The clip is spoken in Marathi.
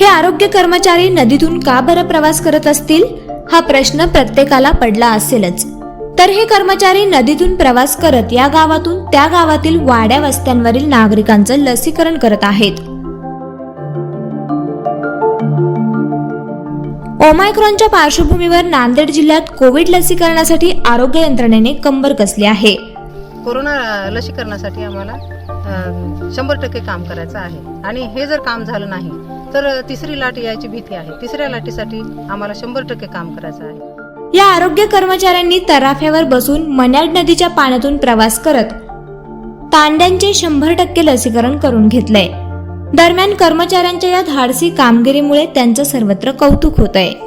हे आरोग्य कर्मचारी नदीतून का बरं प्रवास करत असतील? हा प्रश्न प्रत्येकाला पडला असेलच. तर हे कर्मचारी नदीतून प्रवास करत या गावातून त्या गावातील वाड्या वस्त्यांवरील नागरिकांचं लसीकरण करत आहेत. ओमायक्रॉनच्या पार्श्वभूमीवर नांदेड जिल्ह्यात कोविड लसीकरणासाठी आरोग्य यंत्रणेने कंबर कसली आहे. कोरोना लसीकरणासाठी आम्हाला शंभर टक्के काम करायचं आहे. आणि हे जर काम झालं नाही तर तिसरी लाट यायची भीती आहे. तिसऱ्या लाटेसाठी आम्हाला शंभर टक्के काम करायचं आहे. या आरोग्य कर्मचाऱ्यांनी तराफ्यावर बसून मन्याड नदीच्या पाण्यातून प्रवास करत तांड्यांचे शंभर टक्के लसीकरण करून घेतलंय. दरम्यान कर्मचाऱ्यांच्या या धाडसी कामगिरीमुळे त्यांचं सर्वत्र कौतुक होत आहे